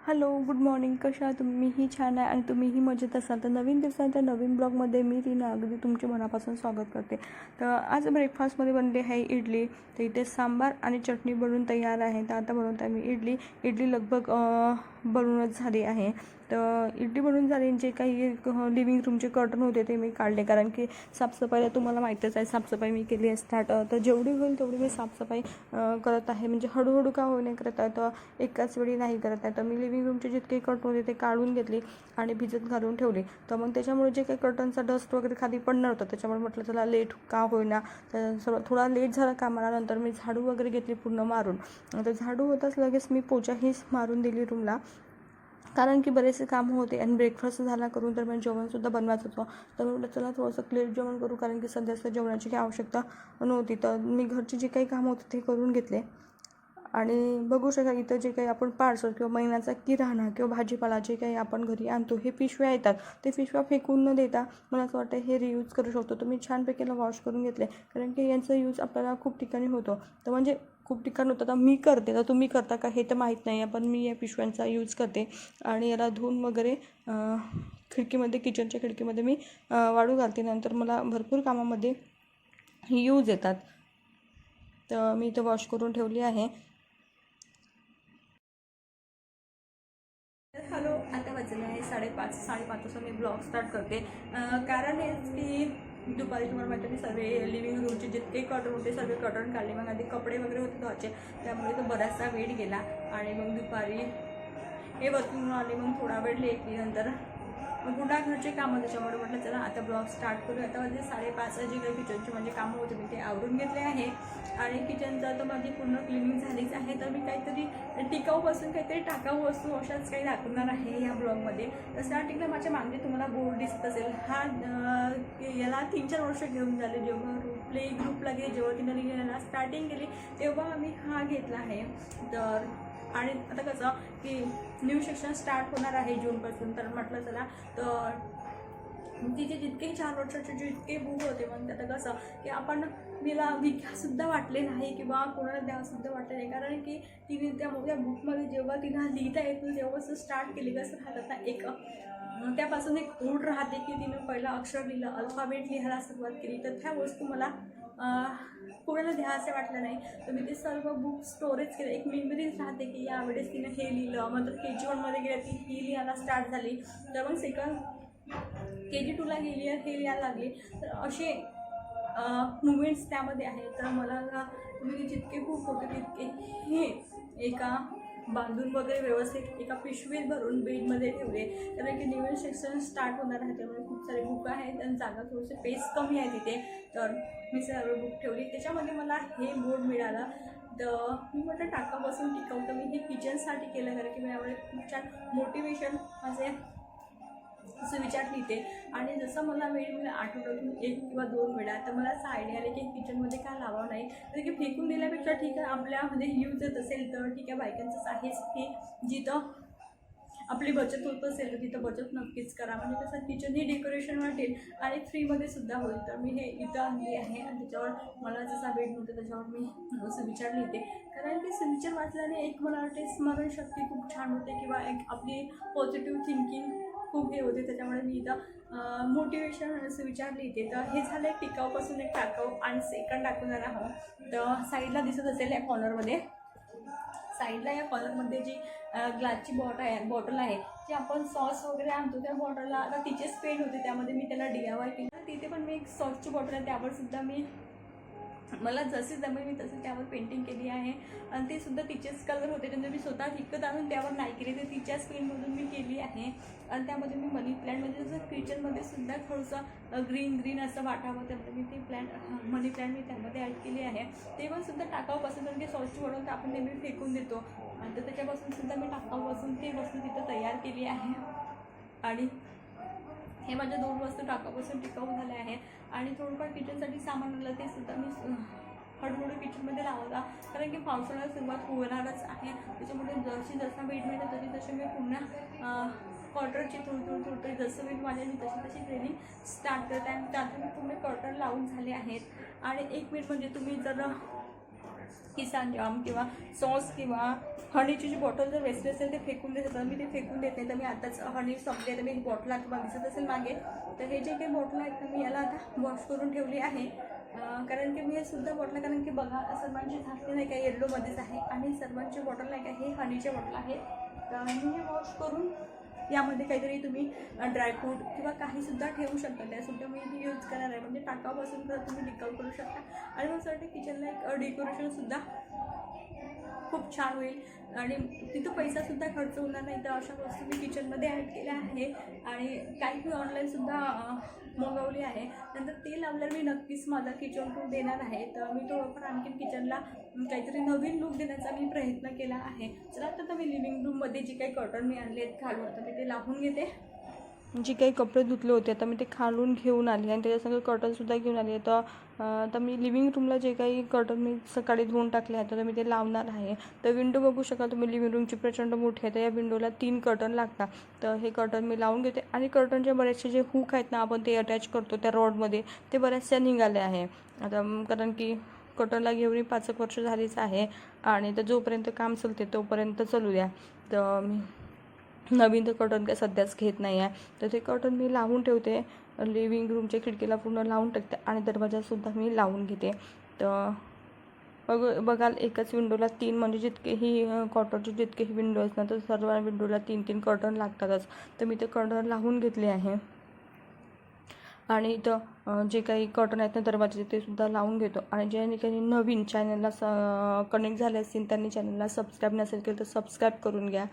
Hello good morning कशा तुम्हीही छान आहे आणि तुम्हीही मजेत असाल. तर नवीन दिवसांच्या नवीन ब्लॉगमध्ये मी रीना अगदी तुमचे मनापासून स्वागत करते. तर आज ब्रेकफास्टमध्ये बनले आहे इडली. तर इथे सांबार आणि चटणी बनवून तयार आहे. तर आता बनवत आहे मी इडली. इडली लगभग बनूनच बनवूनच झाली आहे. तर इडली बनून झाली जे काही लिव्हिंग रूमचे कर्टन होते ते मी काढले. कारण की साफसफाईला तुम्हाला माहीतच आहे साफसफाई मी केली आहे स्टार्ट तर जेवढी होईल तेवढी मी साफसफाई करत आहे. म्हणजे हळूहळू का होईना करत आहे तर एकाच वेळी नाही करत आहे. तर मी लिव्हिंग रूमचे जितके कर्टन होते ते काढून घेतले आणि भिजत घालून ठेवले. तर मग त्याच्यामुळे जे काही कर्टनचा डस्ट वगैरे खाली पडणार होता त्याच्यामुळे म्हटलं चला लेट का होईना. तर सर्व थोडा लेट झाला कामाला नंतर मी झाडू वगैरे घेतली पूर्ण मारून. तर झाडू होताच लगेच मी पोचाही मारून दिली रूमला कारण की बरेचसे कामं होते आणि ब्रेकफास्ट झाला करून तर मला जेवणसुद्धा बनवायचं होतं. तर म्हटलं चला थोडंसं क्लिअर जेवण करू कारण की सध्याचं जेवणाची काही आवश्यकता नव्हती. तर मी घरचे जे काही कामं होते ते करून घेतले. आणि बघू शका इथं जे काही आपण पार्सल किंवा महिन्याचा किराणा किंवा भाजीपाला जे काही आपण घरी आणतो हे पिशव्या येतात. ते पिशव्या फेकून न देता मला असं वाटतं हे रियूज करू शकतो. तर मी छानपैकीला वॉश करून घेतले. कारण की यांचा यूज आपल्याला खूप ठिकाणी होतो. तर म्हणजे खूप ठिकाण होतं. तर मी करते. तर तुम्ही करता का हे तर माहीत नाही. आहे पण मी या पिशव्यांचा यूज करते. आणि याला धुवून वगैरे खिडकीमध्ये किचनच्या खिडकीमध्ये मी वाळू घालते. नंतर मला भरपूर कामामध्ये यूज येतात. तर मी इथं वॉश करून ठेवली आहे. हॅलो आता वाजले आहे साडेपाच साडेपाच वाजता मी ब्लॉग स्टार्ट करते. कारण हेच की दुपारी तुम्हाला माहिती मी सर्व लिव्हिंग रूमचे जितके कॉटन होते सर्व कॉटन काढले मग आधी कपडे वगैरे होते धुवायचे त्यामुळे तो बराचसा वेळ गेला. आणि मग दुपारी हे वरतून आले मग थोडा वेळ लेटली नंतर मग पुन्हा घरचे कामं त्याच्यामुळे म्हटलं चला आता ब्लॉग स्टार्ट करू आता म्हणजे साडेपाच जे काही किचनचे म्हणजे कामं होते मी ते आवरून घेतले आहे. आणि किचनचं तर माझी पूर्ण क्लिनिंग झालीच आहे तर मी काहीतरी टिकाऊपासून काहीतरी टाकाऊ वस्तू अशाच काही दाखवणार आहे या ब्लॉगमध्ये. तर स्टार्टिंगला माझ्या मागे तुम्हाला बोर्ड दिसत असेल. हा याला तीन चार वर्ष घेऊन झाले. जेव्हा प्ले ग्रुपला गेले जेव्हा तिने याला स्टार्टिंग केली तेव्हा आम्ही हा घेतला आहे. तर आणि आता कसं की न्यू सेक्शन स्टार्ट होणार आहे जूनपासून तर म्हटलं चला तर तिचे जितके चार वर्षाचे जितके बुक होते मग त्यात कसं की आपण तिला विकासुद्धा वाटले नाही किंवा कोणाला द्यावंसुद्धा वाटले नाही. कारण की तिने त्या त्या बुकमध्ये जेव्हा तिला लिहिता येत नाही तेव्हा असं स्टार्ट केली कसं राहतात ना एक त्यापासून एक ओढ राहते की तिनं पहिलं अक्षर लिहिलं अल्फाबेट लिहायला सुरुवात केली. तर त्या वस्तू मला अं, कोणाला द्यायचं वाटलं नाही. तर मी ते सर्व बुक स्टोरेज केलं. एक मेमरीज राहते की यावेळेस तिनं हे लिहिलं. मग के जी वनमध्ये गेलं ती ही लिहायला स्टार्ट झाली. तर मग सेकंड के जी टूला गेली हे लिहायला लागली. तर असे मुवमेंट्स त्यामध्ये आहे तर मला तुम्ही जितके बुक होते तितके हे एका बांधून वगैरे व्यवस्थित एका पिशवीत भरून बेडमध्ये ठेवले. कारण की न्यू सेक्शन स्टार्ट होणार आहे त्यामुळे खूप सारे बुक आहेत आणि जागा थोडीशी पेस कमी आहे तिथे. तर मी सर्व बुक ठेवली. त्याच्यामध्ये मला हे बोर्ड मिळालं. तर मी म्हटलं टाकापासून टिकवतं मी हे किचनसाठी केलं कारण की मी यावेळी खूप छान मोटिवेशन माझे असं विचार लिहिते आणि जसं मला वेळ मिळेल आठवड्यातून एक किंवा दोन वेळा तर मला असं आयडिया आले की किचनमध्ये काय लावावं नाही. तर की फेकून दिल्यापेक्षा ठीक आहे आपल्यामध्ये यूज येत असेल तर ठीक आहे बायकांचंच आहेच की जिथं आपली बचत होत असेल तर तिथं बचत नक्कीच करा. म्हणजे कसं किचनही डेकोरेशन वाटेल आणि फ्रीमध्ये सुद्धा होईल. तर मी हे इथं आणली आहे आणि त्याच्यावर मला जसा भेट मिळतो त्याच्यावर मी असं विचार लिहिते कारण की सुविचार वाचल्याने एक मला वाटते स्मरणशक्ती खूप छान होते किंवा एक आपली पॉझिटिव्ह थिंकिंग खूप हे होते. त्याच्यामुळे मी इथं मोटिवेशन असं विचार लिहिते तर हे झालं एक टिकाऊपासून एक टाकाऊ आणि सेकंड दाखवणार आहोत. तर साईडला दिसत असेल या कॉर्नरमध्ये साईडला या कॉलरमध्ये जी ग्लासची बॉटल आहे बॉटल आहे जी आपण सॉस वगैरे आणतो त्या बॉटलला आता तिचेच पेंट होते त्यामध्ये मी त्याला डी आय वाय केलं तिथे पण मी एक सॉसची बॉटल आहे त्यावर सुद्धा मी मला जसे जमेल मी तसं त्यावर पेंटिंग केली आहे. आणि ते सुद्धा तिचेच कलर होते. त्यांना मी स्वतः विकत आणून त्यावर नाही केले ते तिच्याच पेनमधून मी केली आहे. आणि त्यामध्ये मी मनी प्लॅन्ट म्हणजे जसं किचनमध्ये सुद्धा थोडंसं ग्रीन ग्रीन असं वाटावं त्यामध्ये मी ते प्लॅन्ट मनी प्लॅन्ट मी त्यामध्ये ॲड केली आहे. ते पण सुद्धा टाकावपासून कारण की सॉसची वडून तर आपण नेहमी फेकून देतो. आणि तर त्याच्यापासून सुद्धा मी टाकाऊपासून ती वस्तू तिथं तयार केली आहे. आणि हे माझ्या दोन वस्तू टाकापासून टिकाऊ झाल्या आहेत आणि थोडंफार किचनसाठी सामान आलं ते सुद्धा मी हळूहळू किचनमध्ये लावला. कारण की पावसाळ्याला सुरुवात होणारच आहे. त्याच्यामुळे जशी जसा वेळ मिळते तशी तशी मी पुन्हा कॉटरची थोडी थोडी थोडी जसं वेट माझ्या तशी तशी ट्रेनिंग स्टार्ट करते. आणि त्यातून पूर्ण कॉटर लावून झाले आहेत. आणि एक मिनिट म्हणजे तुम्ही जर किसान जाम किंवा सॉस किंवा हनीची जी बॉटल जर वेस्ट असेल ते फेकून देत. तर मी ते फेकून देत. नाही तर मी आताच हनी संपली तर मी ही बॉटल आता दिसत असेल मागे. तर हे जे काही बॉटल आहेत तर मी याला आता वॉश करून ठेवली आहे. कारण की मी हे सुद्धा बॉटल कारण की बघा सर्वांची झाकली नाही का? येल्लोमध्येच आहे. आणि सर्वांची बॉटल नाही का? हे हनीचे बॉटल आहे. तर मी हे वॉश करून यामध्ये काहीतरी तुम्ही ड्रायफ्रूट किंवा काहीसुद्धा ठेवू शकता. त्यासुद्धा मी ती यूज करणार आहे. म्हणजे टाकापासून तर तुम्ही टिकाऊ करू शकता. आणि मला असं वाटतं किचनला एक डेकोरेशनसुद्धा खूप छान होईल. आणि तिथं पैसासुद्धा खर्च होणार नाही तर अशा वस्तू मी किचनमध्ये ॲड केल्या आहे. आणि काही मी ऑनलाईनसुद्धा मागवली आहे. नंतर ते लावल्यावर मी नक्कीच माझा किचन लूक देणार आहे. तर मी थोडंफार आणखीन किचनला काहीतरी नवीन लूक देण्याचा मी प्रयत्न केला आहे. चला आता मी लिव्हिंग रूममध्ये जी काही कर्टन मी आणले आहेत घालून तर मी ते लावून घेते. जी काही कपडे धुतले होते आता मी ते खालून घेऊन आले आणि त्याच्यासंग कर्टनसुद्धा घेऊन आले तर आता मी लिव्हिंग रूमला जे काही कर्टन मी सकाळी धुवून टाकले आहेत तर मी ते लावणार आहे. तर विंडो बघू शकाल तुम्ही लिव्हिंग रूमची प्रचंड मोठी आहे तर या विंडोला तीन कर्टन लागतात. तर हे कर्टन मी लावून घेते आणि कर्टनचे बरेचसे जे हुक आहेत ना आपण ते अटॅच करतो त्या रॉडमध्ये ते बऱ्याचशा निघाले आहे. आता कारण की कर्टनला घेऊन पाच एक वर्ष झालीच आहे आणि तर जोपर्यंत काम चालते तोपर्यंत चालू द्या. तर मी नवीन तर कर्टन काय सध्याच घेत नाही आहे तर ते कटन मी लावून ठेवते. लिव्हिंग रूमच्या खिडकीला पूर्ण लावून टाकते आणि दरवाजासुद्धा मी लावून घेते. तर बघ बघाल एकाच विंडोला तीन म्हणजे जितकेही कॉटनचे जितकेही विंडो असतात तर सर्व विंडोला तीन तीन कर्टन लागतातच. तर मी ते कर्टन लावून घेतले आहे. आणि इथं जे काही कर्टन आहेत ना दरवाजे ते सुद्धा लावून घेतो. आणि ज्यांनी काही नवीन चॅनलला स कनेक्ट झाले असतील त्यांनी चॅनलला सबस्क्राईब नसेल केलं तर सबस्क्राईब करून घ्या.